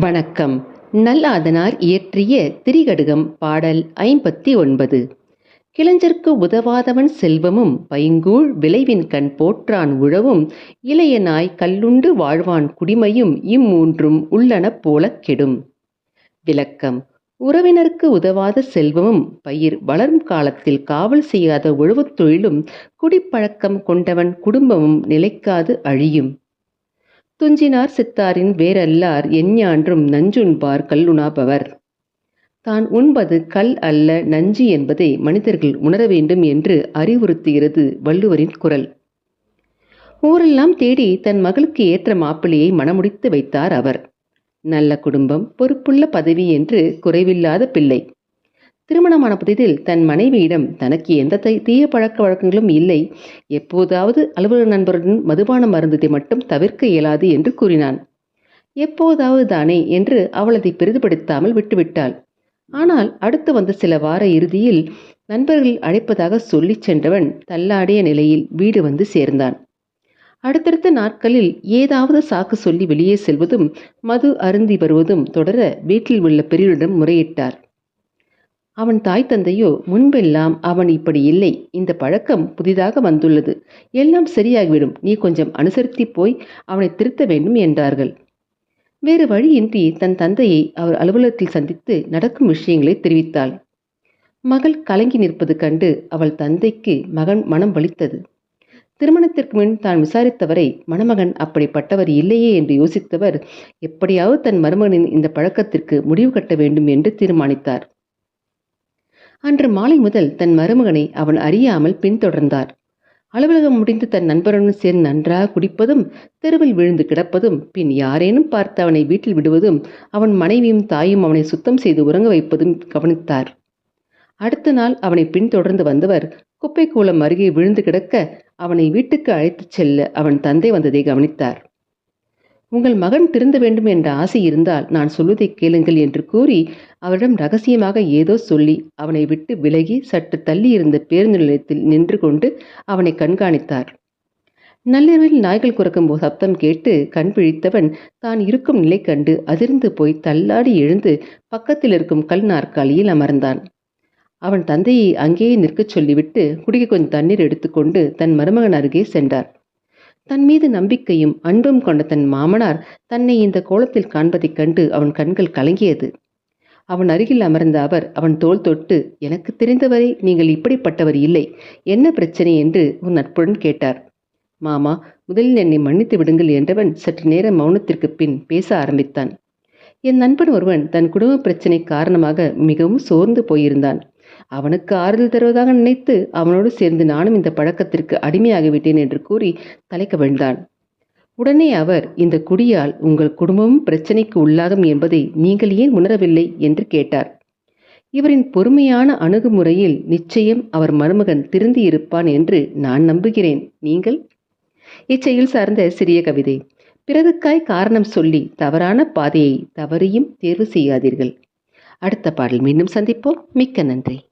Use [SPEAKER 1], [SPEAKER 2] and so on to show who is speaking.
[SPEAKER 1] வணக்கம். நல்லாதனார் இயற்றிய திரிகடுகம் பாடல் ஐம்பத்தி ஒன்பது கிளஞ்சற்கு உதவாதவன் செல்வமும் பைங்கூழ் விளைவின் கண் போற்றான் உழவும் இளைய நாய் கல்லுண்டு வாழ்வான் குடிமையும் இம்மூன்றும் உள்ளன போலக் கெடும். விளக்கம். உறவினருக்கு உதவாத செல்வமும் பயிர் வளரும் காலத்தில் காவல் செய்யாத உழவுத் தொழிலும் குடிப்பழக்கம் கொண்டவன் குடும்பமும் நிலைக்காது அழியும். துஞ்சினார் சித்தாரின் வேறல்லார் எஞ்ஞான்றும் நஞ்சுண்பார் கல்லுணாபவர். தான் உண்பது கல் அல்ல நஞ்சு என்பதை மனிதர்கள் உணர வேண்டும் என்று அறிவுறுத்துகிறது வள்ளுவரின் குரல். ஊரெல்லாம் தேடி தன் மகளுக்கு ஏற்ற மாப்பிள்ளையை மணமுடித்து வைத்தார் அவர். நல்ல குடும்பம் பொறுப்புள்ள பதவி என்று குறைவில்லாத பிள்ளை. திருமணமான புதிதில் தன் மனைவியிடம் தனக்கு எந்த தீய பழக்க வழக்கங்களும் இல்லை. எப்போதாவது அலுவலக நண்பருடன் மதுபான மருந்ததை மட்டும் தவிர்க்க இயலாது என்று கூறினான். எப்போதாவது தானே என்று அவள் அதை பெரிதுபடுத்தாமல் விட்டுவிட்டாள். ஆனால் அடுத்து வந்த சில வார இறுதியில் நண்பர்கள் அழைப்பதாக சொல்லிச் சென்றவன் தள்ளாடிய நிலையில் வீடு வந்து சேர்ந்தான். அடுத்தடுத்த நாட்களில் ஏதாவது சாக்கு சொல்லி வெளியே செல்வதும் மது அருந்தி வருவதும் தொடர வீட்டில் உள்ள பெரியவரிடம் முறையிட்டார். அவன் தாய் தந்தையோ முன்பெல்லாம் அவன் இப்படி இல்லை. இந்த பழக்கம் புதிதாக வந்துள்ளது. எல்லாம் சரியாகிவிடும். நீ கொஞ்சம் அனுசரித்து போய் அவனை திருத்த வேண்டும் என்றார்கள். வேறு வழியின்றி தன் தந்தையை அவர் அலுவலகத்தில் சந்தித்து நடக்கும் விஷயங்களை தெரிவித்தாள். மகள் கலங்கி நிற்பது கண்டு அவள் தந்தைக்கு மகன் மனம் வலித்தது. திருமணத்திற்கு முன் தான் விசாரித்தவரை மணமகன் அப்படிப்பட்டவர் இல்லையே என்று யோசித்தவர் எப்படியாவது தன் மருமகனின் இந்த பழக்கத்திற்கு முடிவு கட்ட வேண்டும் என்று தீர்மானித்தார். அன்று மாலை முதல் தன் மருமகனை அவன் அறியாமல் பின்தொடர்ந்தார். அலுவலகம் முடிந்து தன் நண்பருடன் சேர்ந்து நன்றாக குடிப்பதும் தெருவில் விழுந்து கிடப்பதும் பின் யாரேனும் பார்த்து அவனை வீட்டில் விடுவதும் அவன் மனைவியும் தாயும் அவனை சுத்தம் செய்து உறங்க வைப்பதும் கவனித்தார். அடுத்த நாள் அவனை பின்தொடர்ந்து வந்தவர் குப்பை கூலம் அருகே விழுந்து கிடக்க அவனை வீட்டுக்கு அழைத்துச் செல்ல அவன் தந்தை வந்ததை கவனித்தார். உங்கள் மகன் திருந்த வேண்டும் என்ற ஆசை இருந்தால் நான் சொல்வதை கேளுங்கள் என்று கூறி அவரிடம் ரகசியமாக ஏதோ சொல்லி அவனை விட்டு விலகி சற்று தள்ளி இருந்த பேருந்து நிலையத்தில் நின்று கொண்டு அவனை கண்காணித்தார். நள்ளிரவில் நாய்கள் குறக்கும் போது சப்தம் கேட்டு கண் பிழித்தவன் தான் இருக்கும் நிலை கண்டு அதிர்ந்து போய் தள்ளாடி எழுந்து பக்கத்தில் இருக்கும் கல் நாற்காலியில் அமர்ந்தான். அவன் தந்தையை அங்கேயே நிற்கச் சொல்லிவிட்டு குடிக்க கொஞ்சம் தண்ணீர் எடுத்துக்கொண்டு தன் மருமகன் அருகே சென்றார். தன் மீது நம்பிக்கையும் அன்பும் கொண்ட தன் மாமனார் தன்னை இந்த கோலத்தில் காண்பதைக் கண்டு அவன் கண்கள் கலங்கியது. அவன் அருகில் அமர்ந்த அவர் அவன் தோல் தொட்டு எனக்கு தெரிந்தவரை நீங்கள் இப்படிப்பட்டவர் இல்லை. என்ன பிரச்சனை? என்று உன் நட்புடன் கேட்டார். மாமா முதலில் என்னை மன்னித்து விடுங்கள் என்றவன் சற்று நேர மௌனத்திற்கு பின் பேச ஆரம்பித்தான். என் நண்பன் ஒருவன் தன் குடும்ப பிரச்சனை காரணமாக மிகவும் சோர்ந்து போயிருந்தான். அவனுக்கு ஆறுதல் தருவதாக நினைத்து அவனோடு சேர்ந்து நானும் இந்த பழக்கத்திற்கு அடிமையாகிவிட்டேன் என்று கூறி தலைகவிழ்ந்தான் உடனே அவர் இந்த குடியால் உங்கள் குடும்பமும் பிரச்சனைக்கு உள்ளாகும் என்பதை நீங்கள் ஏன் உணரவில்லை? என்று கேட்டார். இவரின் பொறுமையான அணுகுமுறையில் நிச்சயம் அவர் மருமகன் திருந்தி இருப்பான் என்று நான் நம்புகிறேன். நீங்கள்? இச்செயல் சார்ந்த சிறிய கவிதை. பிறருக்காய் காரணம் சொல்லி தவறான பாதையை தவறியும் தேர்வு செய்யாதீர்கள். அடுத்த பாடல் மீண்டும் சந்திப்போம். மிக்க நன்றி.